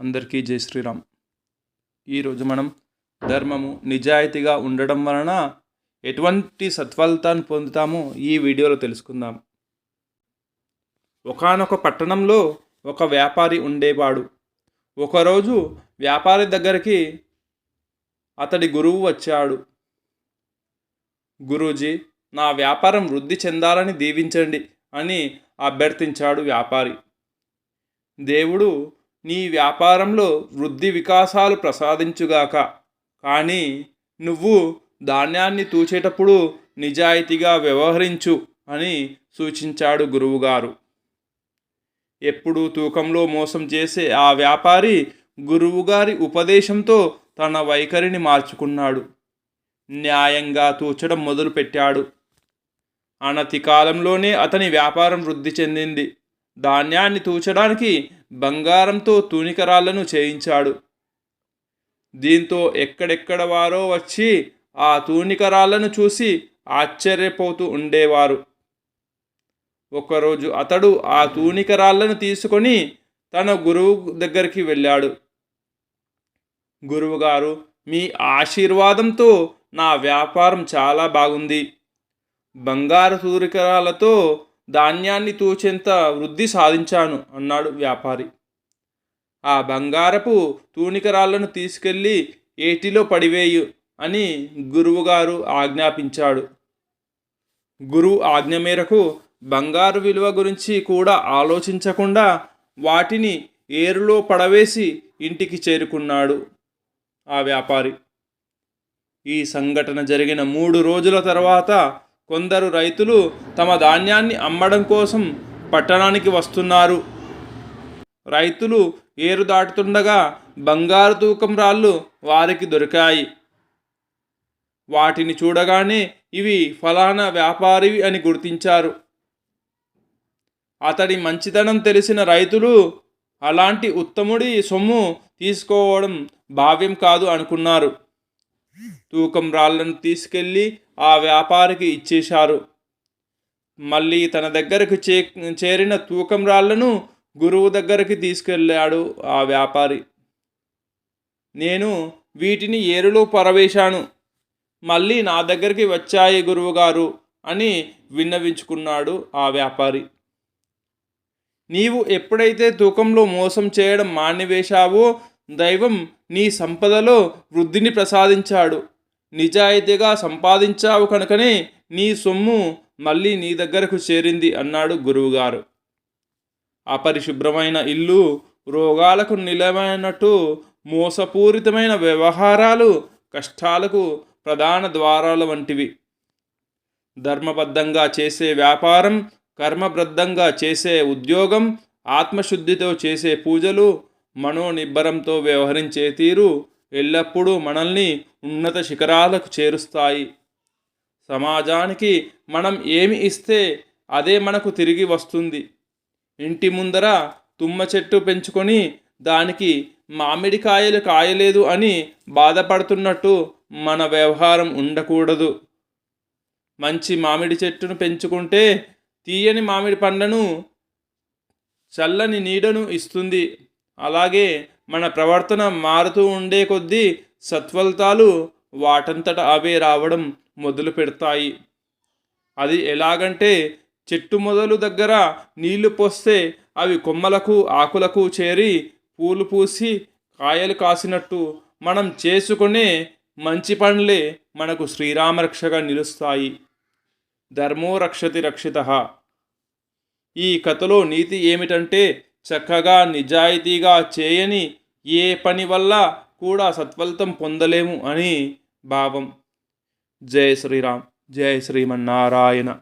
అందరికీ జై శ్రీరామ్. ఈరోజు మనం ధర్మము నిజాయితీగా ఉండడం వలన ఎటువంటి సత్ఫలితాన్ని పొందుతామో ఈ వీడియోలో తెలుసుకుందాం. ఒకానొక పట్టణంలో ఒక వ్యాపారి ఉండేవాడు. ఒకరోజు వ్యాపారి దగ్గరికి అతడి గురువు వచ్చాడు. గురూజీ నా వ్యాపారం వృద్ధి చెందాలని దీవించండి అని అభ్యర్థించాడు వ్యాపారి. దేవుడు నీ వ్యాపారంలో వృద్ధి వికాసాలు ప్రసాదించుగాక. కానీ నువ్వు ధాన్యాన్ని తూచేటప్పుడు నిజాయితీగా వ్యవహరించు అని సూచించాడు గురువుగారు. ఎప్పుడూ తూకంలో మోసం చేసే ఆ వ్యాపారి గురువుగారి ఉపదేశంతో తన వైఖరిని మార్చుకున్నాడు. న్యాయంగా తూచడం మొదలుపెట్టాడు. అనతి కాలంలోనే అతని వ్యాపారం వృద్ధి చెందింది. ధాన్యాన్ని తూచడానికి బంగారంతో తూనికరాళ్ళను చేయించాడు. దీంతో ఎక్కడెక్కడ వారో వచ్చి ఆ తూనికరాళ్ళను చూసి ఆశ్చర్యపోతూ ఉండేవారు. ఒకరోజు అతడు ఆ తూనికరాళ్ళను తీసుకొని తన గురువు దగ్గరికి వెళ్ళాడు. గురువుగారు మీ ఆశీర్వాదంతో నా వ్యాపారం చాలా బాగుంది. బంగారు తూనికరాలతో ధాన్యాన్ని తూచేంత వృద్ధి సాధించాను అన్నాడు వ్యాపారి. ఆ బంగారపు తూనికరాళ్ళను తీసుకెళ్ళి ఏటిలో పడివేయు అని గురువుగారు ఆజ్ఞాపించాడు. గురువు ఆజ్ఞ మేరకు బంగారు విలువ గురించి కూడా ఆలోచించకుండా వాటిని ఏరులో పడవేసి ఇంటికి చేరుకున్నాడు ఆ వ్యాపారి. ఈ సంఘటన జరిగిన మూడు రోజుల తర్వాత కొందరు రైతులు తమ ధాన్యాన్ని అమ్మడం కోసం పట్టణానికి వస్తున్నారు. రైతులు ఏరు దాటుతుండగా బంగారు తూకం రాళ్ళు వారికి దొరికాయి. వాటిని చూడగానే ఇవి ఫలానా వ్యాపారివి అని గుర్తించారు. అతడి మంచితనం తెలిసిన రైతులు అలాంటి ఉత్తముడి సొమ్ము తీసుకోవడం భావ్యం కాదు అనుకున్నారు. తూకం రాళ్ళను తీసుకెళ్ళి ఆ వ్యాపారికి ఇచ్చేశారు. మళ్ళీ తన దగ్గరకు చే చేరిన తూకం రాళ్ళను గురువు దగ్గరికి తీసుకెళ్ళాడు ఆ వ్యాపారి. నేను వీటిని ఏరులో పరవేశాను. మళ్ళీ నా దగ్గరికి వచ్చాయి గురువుగారు అని విన్నవించుకున్నాడు ఆ వ్యాపారి. నీవు ఎప్పుడైతే తూకంలో మోసం చేయడం మానివేశావో దైవం నీ సంపదలో వృద్ధిని ప్రసాదించాడు. నిజాయితీగా సంపాదించావు కనుకనే నీ సొమ్ము మళ్ళీ నీ దగ్గరకు చేరింది అన్నాడు గురువుగారు. అపరిశుభ్రమైన ఇల్లు రోగాలకు నిలమైనట్టు మోసపూరితమైన వ్యవహారాలు కష్టాలకు ప్రధాన ద్వారాల వంటివి. ధర్మబద్ధంగా చేసే వ్యాపారం కర్మబద్ధంగా చేసే ఉద్యోగం ఆత్మశుద్ధితో చేసే పూజలు మనోనిబ్బరంతో వ్యవహరించే తీరు ఎల్లప్పుడూ మనల్ని ఉన్నత శిఖరాలకు చేరుస్తాయి. సమాజానికి మనం ఏమి ఇస్తే అదే మనకు తిరిగి వస్తుంది. ఇంటి ముందర తుమ్మ చెట్టు పెంచుకొని దానికి మామిడికాయలు కాయలేదు అని బాధపడుతున్నట్టు మన వ్యవహారం ఉండకూడదు. మంచి మామిడి చెట్టును పెంచుకుంటే తీయని మామిడి పండ్లను చల్లని నీడను ఇస్తుంది. అలాగే మన ప్రవర్తన మారుతూ ఉండే కొద్దీ సత్ఫలితాలు వాటంతట అవే రావడం మొదలు పెడతాయి. అది ఎలాగంటే చెట్టు మొదలు దగ్గర నీళ్ళు పోస్తే అవి కొమ్మలకు ఆకులకు చేరి పూలు పూసి కాయలు కాసినట్టు మనం చేసుకునే మంచి పనులే మనకు శ్రీరామరక్షగా నిలుస్తాయి. ధర్మో రక్షతి రక్షిత. ఈ కథలో నీతి ఏమిటంటే చక్కగా నిజాయితీగా చేయని ఏ పని వల్ల కూడా సత్ఫలితం పొందలేము అని భావం. జయ శ్రీరామ్ జయ శ్రీమన్నారాయణ.